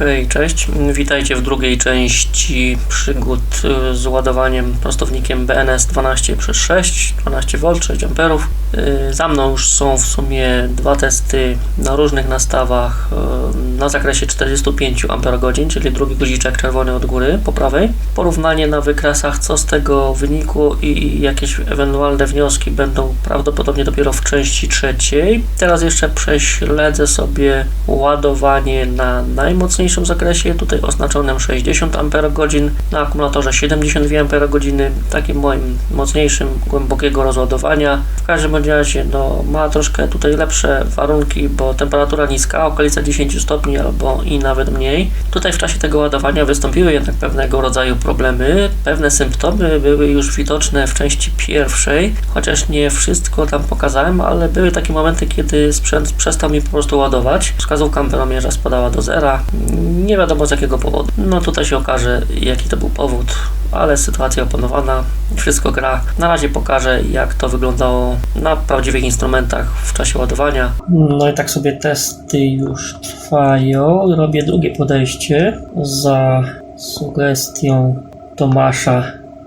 Hej, cześć. Witajcie w drugiej części przygód y, z ładowaniem prostownikiem BNS 12 przez 6, 12 V, 6 amperów. Y, Za mną już są w sumie dwa testy na różnych nastawach y, na zakresie 45 Ah, czyli drugi guziczek czerwony od góry po prawej. Porównanie na wykresach, co z tego wyniku i jakieś ewentualne wnioski będą prawdopodobnie dopiero w części trzeciej. Teraz jeszcze prześledzę sobie ładowanie na najmocniejszym zakresie, tutaj oznaczonym 60 Ah, na akumulatorze 72 Ah, takim moim mocniejszym, głębokiego rozładowania. W każdym razie no, ma troszkę tutaj lepsze warunki, bo temperatura niska, okolica 10 stopni albo i nawet mniej. Tutaj w czasie tego ładowania wystąpiły jednak pewnego rodzaju problemy. Pewne symptomy były już widoczne w części pierwszej, chociaż nie wszystko tam pokazałem, ale były takie momenty, kiedy sprzęt przestał mi po prostu ładować. Wskazówka amperomierza spadała do zera. Nie wiadomo z jakiego powodu. No tutaj się okaże, jaki to był powód, ale sytuacja opanowana, wszystko gra. Na razie pokażę, jak to wyglądało na prawdziwych instrumentach w czasie ładowania. No i tak sobie testy już trwają. Robię drugie podejście za sugestią Tomasza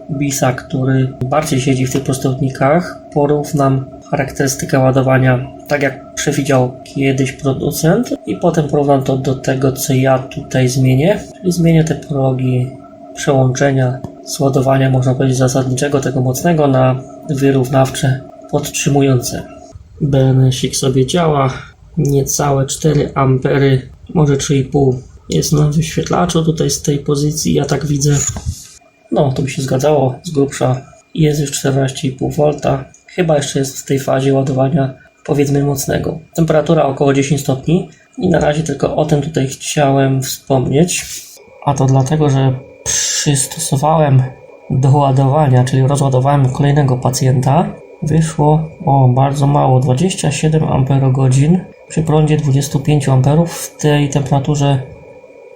Bisa, który bardziej siedzi w tych prostownikach. Porównam charakterystykę ładowania, tak jak przewidział kiedyś producent, i potem porównam to do tego, co ja tutaj zmienię. Czyli zmienię te progi przełączenia z ładowania, można powiedzieć, zasadniczego, tego mocnego, na wyrównawcze, podtrzymujące. BNSik sobie działa, niecałe 4 ampery, może 3,5 jest na wyświetlaczu tutaj z tej pozycji, ja tak widzę. No, to by się zgadzało z grubsza. Jest już 14,5 V. Chyba jeszcze jest w tej fazie ładowania, powiedzmy, mocnego. Temperatura około 10 stopni. I na razie tylko o tym tutaj chciałem wspomnieć. A to dlatego, że przystosowałem do ładowania, czyli rozładowałem kolejnego pacjenta. Wyszło o bardzo mało, 27 Ah przy prądzie 25 A w tej temperaturze,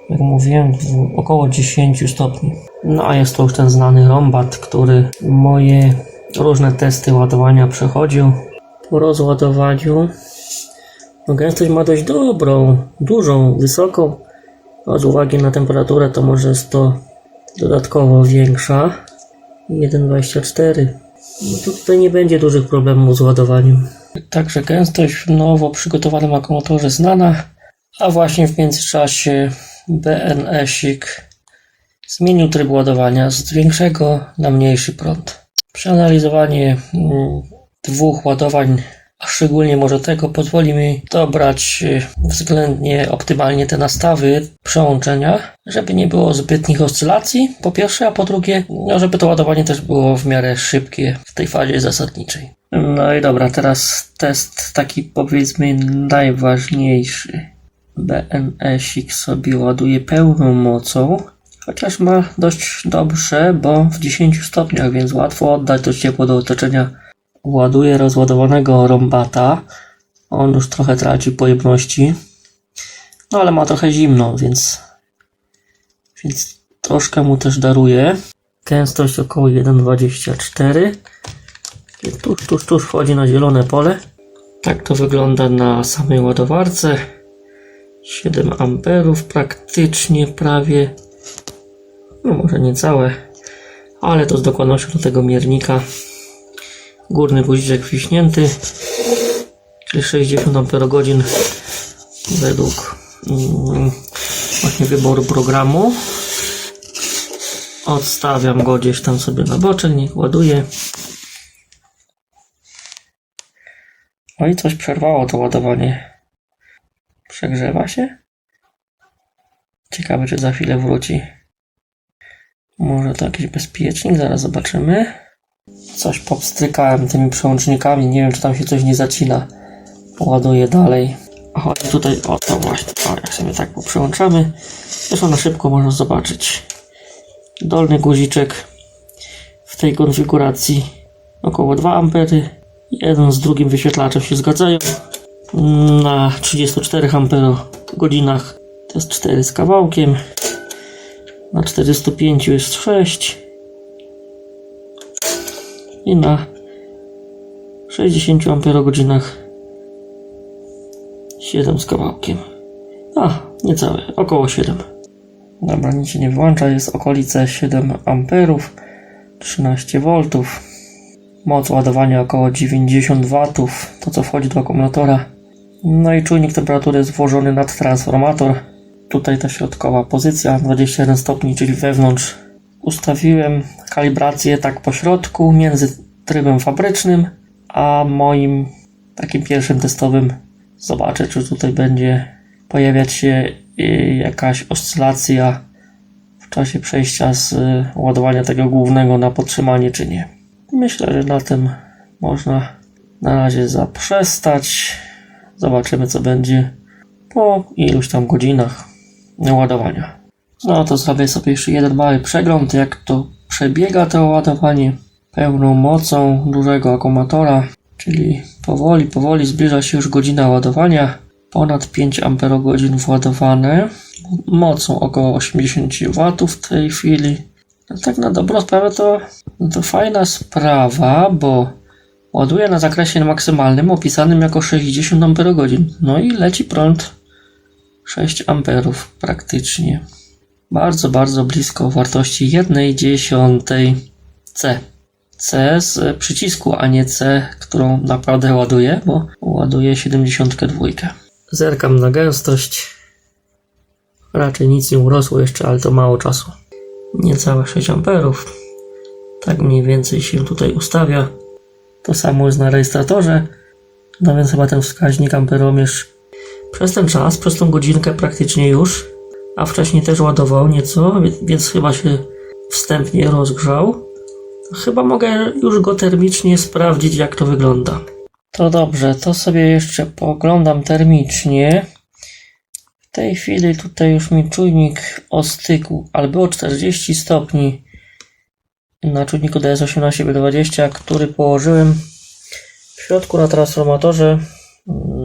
jak mówiłem, około 10 stopni. No a jest to już ten znany rombat, który moje różne testy ładowania przechodził. Po rozładowaniu no gęstość ma dość dobrą, dużą, wysoką. A z uwagi na temperaturę to może jest to dodatkowo większa. 1,24. No to tutaj nie będzie dużych problemów z ładowaniem. Także gęstość w nowo przygotowanym akumulatorze znana, a właśnie w międzyczasie BNS-ik zmienił tryb ładowania z większego na mniejszy prąd. Przeanalizowanie mm, dwóch ładowań, a szczególnie może tego, pozwoli mi dobrać y, względnie optymalnie te nastawy przełączenia, żeby nie było zbytnich oscylacji, po pierwsze, a po drugie, no, żeby to ładowanie też było w miarę szybkie w tej fazie zasadniczej. No i dobra, teraz test taki powiedzmy najważniejszy. BNS-ik sobie ładuje pełną mocą. Chociaż ma dość dobrze, bo w 10 stopniach, więc łatwo oddać to ciepło do otoczenia. Ładuje rozładowanego rombata. On już trochę traci pojemności. No ale ma trochę zimno, więc, więc troszkę mu też daruje. Gęstość około 1,24. I Tuż, tuż, tuż wchodzi na zielone pole. Tak to wygląda na samej ładowarce. 7 amperów praktycznie prawie no może nie całe, ale to z dokładnością do tego miernika. Górny guziczek wciśnięty, czyli 60 Ah według mm, właśnie wyboru programu. Odstawiam go gdzieś tam sobie na boczek, niech ładuje. No i coś przerwało to ładowanie. Przegrzewa się? Ciekawe, czy za chwilę wróci. Może to jakiś bezpiecznik, zaraz zobaczymy. Coś popstrykałem tymi przełącznikami, nie wiem czy tam się coś nie zacina. Ładuję dalej. Chodź tutaj, o to właśnie, o, jak sobie tak poprzełączamy, zresztą na szybko można zobaczyć. Dolny guziczek w tej konfiguracji około 2 ampery. Jeden z drugim wyświetlaczem się zgadzają. Na 34 ampero godzinach to jest 4 z kawałkiem. Na 405 jest 6 i na 60 Ah 7 z kawałkiem. A, niecałe, około 7. Dobra, nic się nie wyłącza, jest okolice 7 amperów, 13 V. Moc ładowania około 90 W, to co wchodzi do akumulatora. No i czujnik temperatury jest włożony nad transformator. Tutaj ta środkowa pozycja 21 stopni, czyli wewnątrz. Ustawiłem kalibrację tak po środku, między trybem fabrycznym a moim takim pierwszym testowym. Zobaczę, czy tutaj będzie pojawiać się y, jakaś oscylacja w czasie przejścia z y, ładowania tego głównego na podtrzymanie, czy nie. Myślę, że na tym można na razie zaprzestać. Zobaczymy, co będzie po iluś tam godzinach ładowania. No to zrobię sobie jeszcze jeden mały przegląd, jak to przebiega to ładowanie pełną mocą dużego akumulatora, czyli powoli, powoli zbliża się już godzina ładowania. Ponad 5 Ah władowane, mocą około 80 W w tej chwili. No tak na dobrą sprawę to, no to fajna sprawa, bo ładuje na zakresie maksymalnym opisanym jako 60 Ah. No i leci prąd 6 amperów praktycznie. Bardzo, bardzo blisko wartości 1 dziesiątej C. C z przycisku, a nie C, którą naprawdę ładuję, bo ładuję 72. Zerkam na gęstość. Raczej nic nie urosło jeszcze, ale to mało czasu. Niecałe 6 amperów. Tak mniej więcej się tutaj ustawia. To samo jest na rejestratorze. No więc chyba ten wskaźnik amperomierz przez ten czas, przez tą godzinkę praktycznie już, a wcześniej też ładował nieco, więc chyba się wstępnie rozgrzał. Chyba mogę już go termicznie sprawdzić, jak to wygląda. To dobrze, to sobie jeszcze poglądam termicznie. W tej chwili tutaj już mi czujnik ostygł, ale było 40 stopni na czujniku DS18B20, który położyłem w środku na transformatorze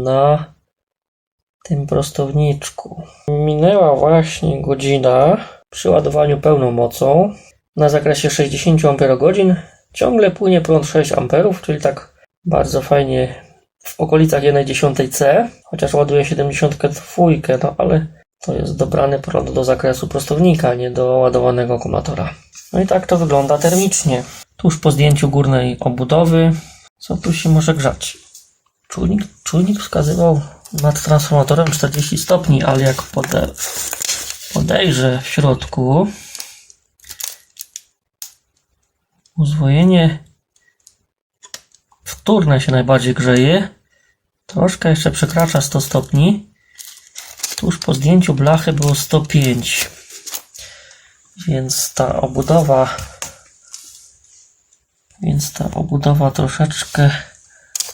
na tym prostowniczku. Minęła właśnie godzina przy ładowaniu pełną mocą na zakresie 60 Ah. Ciągle płynie prąd 6 A, czyli tak bardzo fajnie w okolicach 1,10 C, chociaż ładuje 72, no ale to jest dobrany prąd do zakresu prostownika, nie do ładowanego akumulatora. No i tak to wygląda termicznie. Tuż po zdjęciu górnej obudowy, co tu się może grzać? Czujnik, czujnik wskazywał nad transformatorem 40 stopni, ale jak pode, podejrzę w środku, uzwojenie wtórne się najbardziej grzeje. Troszkę jeszcze przekracza 100 stopni. Tuż po zdjęciu blachy było 105. Więc ta obudowa więc ta obudowa troszeczkę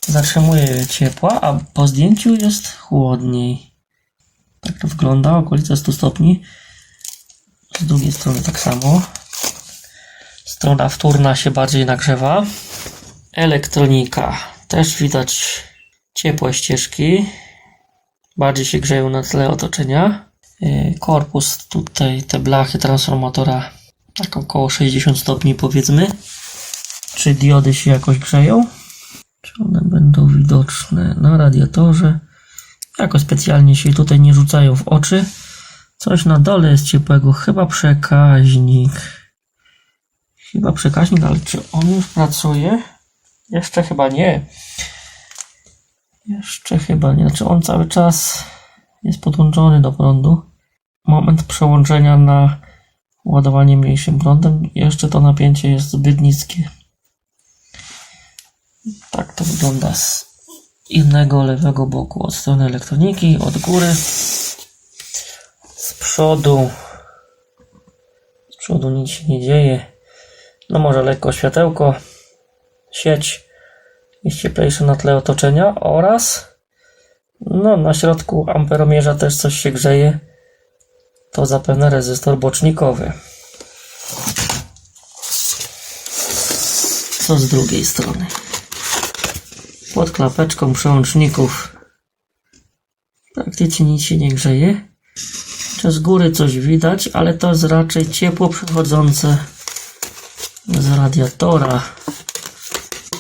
zatrzymuje ciepła, a po zdjęciu jest chłodniej. Tak to wygląda, okolice 100 stopni. Z drugiej strony tak samo. Strona wtórna się bardziej nagrzewa. Elektronika. Też widać ciepłe ścieżki. Bardziej się grzeją na tle otoczenia. Yy, Korpus tutaj, te blachy transformatora tak około 60 stopni powiedzmy. Czy diody się jakoś grzeją? One będą widoczne na radiatorze? Jako specjalnie się tutaj nie rzucają w oczy. Coś na dole jest ciepłego, chyba przekaźnik. Chyba przekaźnik, ale czy on już pracuje? Jeszcze chyba nie. Jeszcze chyba nie. Znaczy on cały czas jest podłączony do prądu. Moment przełączenia na ładowanie mniejszym prądem. Jeszcze to napięcie jest zbyt niskie. Tak to wygląda z innego lewego boku, od strony elektroniki, od góry, z przodu. Z przodu nic się nie dzieje. No może lekko światełko, sieć jest cieplejsza na tle otoczenia oraz no na środku amperomierza też coś się grzeje. To zapewne rezystor bocznikowy. Co z drugiej strony? Pod klapeczką przełączników praktycznie nic się nie grzeje. Czy z góry coś widać, ale to jest raczej ciepło przychodzące z radiatora.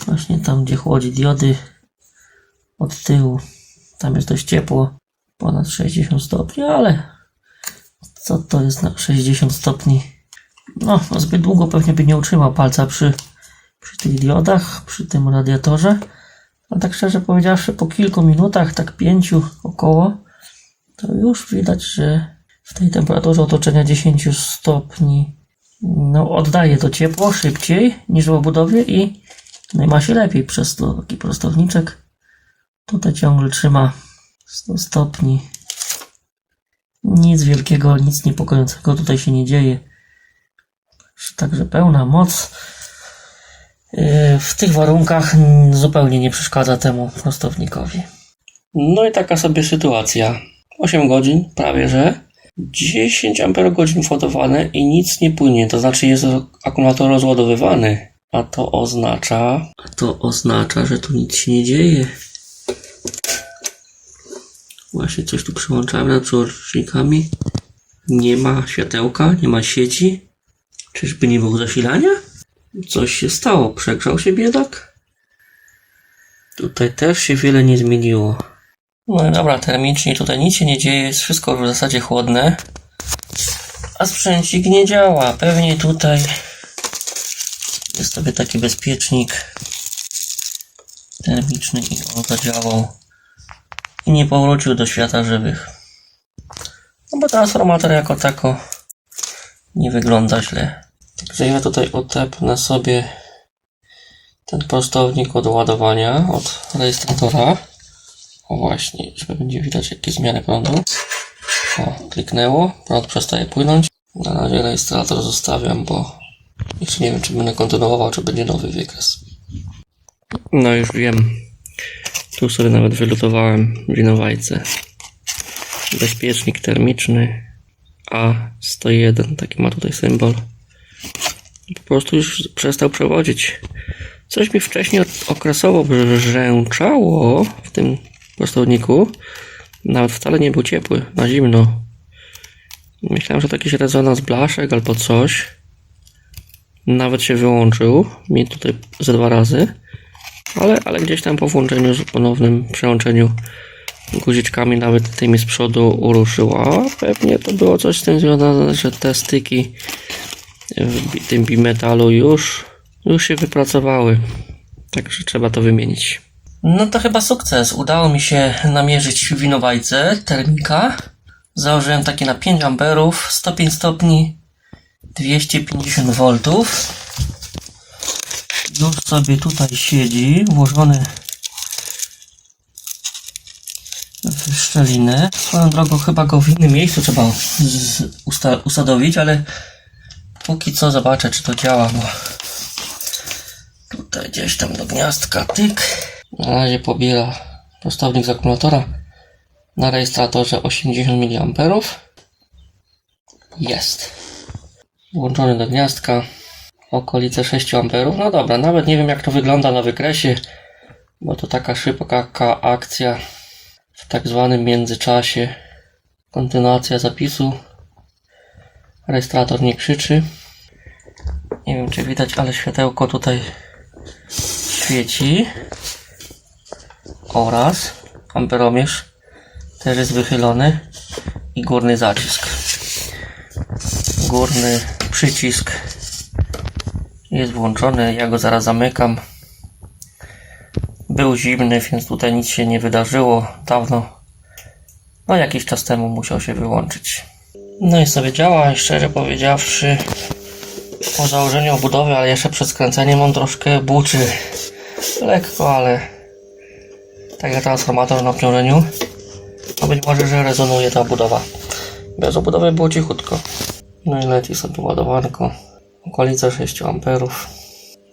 Właśnie tam, gdzie chłodzi diody od tyłu. Tam jest dość ciepło. ponad 60 stopni, ale co to jest na 60 stopni? No zbyt długo pewnie by nie utrzymał palca przy, przy tych diodach, przy tym radiatorze. A tak szczerze powiedziawszy, po kilku minutach, tak pięciu około, to już widać, że w tej temperaturze otoczenia 10 stopni no, oddaje to ciepło szybciej niż w obudowie i no i ma się lepiej przez to taki prostowniczek. Tutaj ciągle trzyma 100 stopni. Nic wielkiego, nic niepokojącego tutaj się nie dzieje. Także pełna moc. Yy, W tych warunkach zupełnie nie przeszkadza temu prostownikowi. No i taka sobie sytuacja. 8 godzin, prawie że. 10 Ah władowane i nic nie płynie, to znaczy jest akumulator rozładowywany. A to oznacza. A to oznacza, że tu nic się nie dzieje. Właśnie coś tu przyłączałem nad przełącznikami. Nie ma światełka, nie ma sieci. Czyżby nie było zasilania? Coś się stało, przegrzał się biedak? Tutaj też się wiele nie zmieniło. No dobra, termicznie tutaj nic się nie dzieje, jest wszystko w zasadzie chłodne. A sprzęcik nie działa. Pewnie tutaj jest sobie taki bezpiecznik termiczny i on zadziałał. I nie powrócił do świata żywych. No bo transformator jako tako nie wygląda źle. Także ja tutaj otepnę sobie ten prostownik od ładowania, od rejestratora. O właśnie, żeby będzie widać jakie zmiany prądu. O, kliknęło, prąd przestaje płynąć. Na razie rejestrator zostawiam, bo jeszcze nie wiem, czy będę kontynuował, czy będzie nowy wykres. No już wiem. Tu sobie nawet wylutowałem winowajce. Bezpiecznik termiczny A101, taki ma tutaj symbol. Po prostu już przestał przewodzić. Coś mi wcześniej okresowo brzęczało w tym prostowniku. Nawet wcale nie był ciepły, na zimno. Myślałem, że to jakiś rezonans blaszek albo coś. Nawet się wyłączył. Mi tutaj ze dwa razy. Ale, ale gdzieś tam po włączeniu, ponownym przełączeniu guziczkami, nawet tymi z przodu uruszyła. Pewnie to było coś z tym związane, że te styki w tym bimetalu już, już się wypracowały. Także trzeba to wymienić. No to chyba sukces. Udało mi się namierzyć winowajce termika. Założyłem takie na 5 amperów, 105 stopni, 250 V. Już sobie tutaj siedzi, włożony w szczelinę. Swoją drogą chyba go w innym miejscu trzeba usadowić, ale póki co zobaczę czy to działa, bo tutaj gdzieś tam do gniazdka tyk. Na razie pobiera prostownik z akumulatora na rejestratorze 80 mA. Jest. Włączony do gniazdka. Okolice 6 A. No dobra, nawet nie wiem jak to wygląda na wykresie, bo to taka szybka akcja w tak zwanym międzyczasie. Kontynuacja zapisu. Rejestrator nie krzyczy. Nie wiem czy widać, ale światełko tutaj świeci. Oraz amperomierz też jest wychylony i górny zacisk. Górny przycisk jest włączony, ja go zaraz zamykam. Był zimny, więc tutaj nic się nie wydarzyło dawno. No jakiś czas temu musiał się wyłączyć. No i sobie działa szczerze powiedziawszy po założeniu obudowy, ale jeszcze przed skręceniem on troszkę buczy. Lekko, ale tak jak transformator na obciążeniu. No być może, że rezonuje ta obudowa. Bez obudowy było cichutko. No i leci sobie ładowanko. Okolice 6 amperów.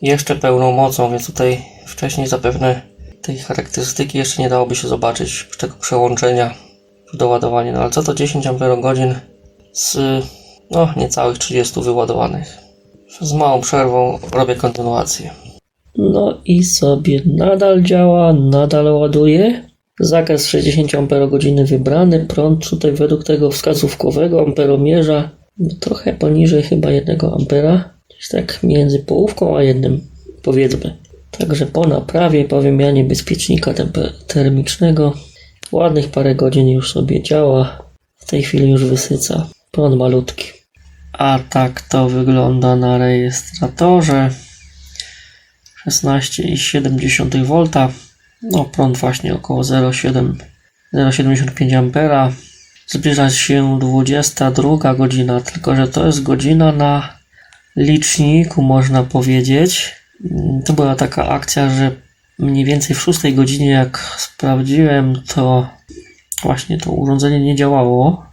Jeszcze pełną mocą, więc tutaj wcześniej zapewne tej charakterystyki jeszcze nie dałoby się zobaczyć tego przełączenia w doładowanie. No ale co to 10 amperogodzin z no niecałych 30 wyładowanych. Z małą przerwą robię kontynuację. No i sobie nadal działa, nadal ładuje. Zakres 60 Ah wybrany, prąd tutaj według tego wskazówkowego amperomierza trochę poniżej chyba 1 ampera. Gdzieś tak między połówką a jednym powiedzmy. Także po naprawie, po wymianie bezpiecznika termicznego Ładnych parę godzin już sobie działa. W tej chwili już wysyca. Prąd malutki. A tak to wygląda na rejestratorze. 16,7 V. No prąd właśnie około 0,7 0,75 A. Zbliża się 22 godzina, tylko że to jest godzina na liczniku, można powiedzieć. To była taka akcja, że mniej więcej w 6 godzinie, jak sprawdziłem, to właśnie to urządzenie nie działało.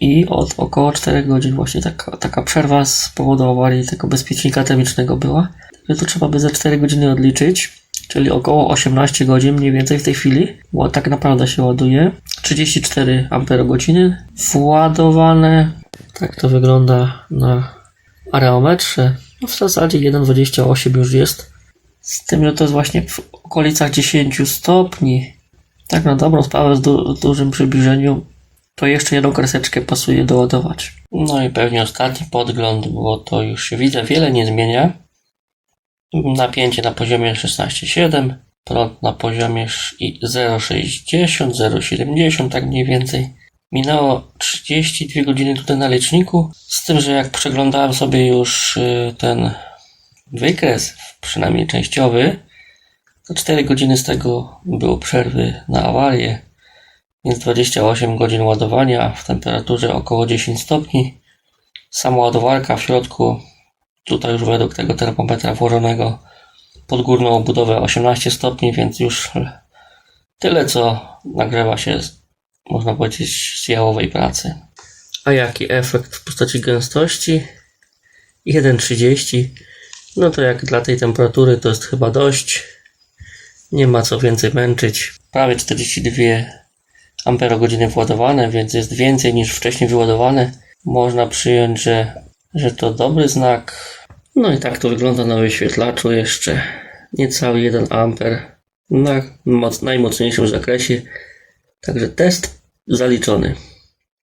I od około 4 godzin właśnie taka, taka przerwa z powodu awarii tego bezpiecznika termicznego była. To trzeba by za 4 godziny odliczyć, czyli około 18 godzin mniej więcej w tej chwili. Bo tak naprawdę się ładuje. 34 Ah władowane. Tak to wygląda na areometrze. No w zasadzie 1,28 już jest. Z tym, że to jest właśnie w okolicach 10 stopni. Tak na dobrą sprawę z du- dużym przybliżeniu to jeszcze jedną kreseczkę pasuje doładować. No i pewnie ostatni podgląd, bo to już się widzę, wiele nie zmienia. Napięcie na poziomie 16,7, prąd na poziomie sz- i 0,60, 0,70, tak mniej więcej. Minęło 32 godziny tutaj na liczniku, z tym, że jak przeglądałem sobie już y, ten wykres, przynajmniej częściowy, to 4 godziny z tego było przerwy na awarię, więc 28 godzin ładowania w temperaturze około 10 stopni. Sama ładowarka w środku, tutaj już według tego termometra włożonego pod górną obudowę 18 stopni, więc już tyle co nagrzewa się, można powiedzieć, z jałowej pracy. A jaki efekt w postaci gęstości? 1,30. No to jak dla tej temperatury to jest chyba dość. Nie ma co więcej męczyć. Prawie 42 amperogodziny władowane, więc jest więcej niż wcześniej wyładowane. Można przyjąć, że, że to dobry znak. No i tak to wygląda na wyświetlaczu jeszcze. Niecały 1 amper na moc, najmocniejszym zakresie. Także test zaliczony.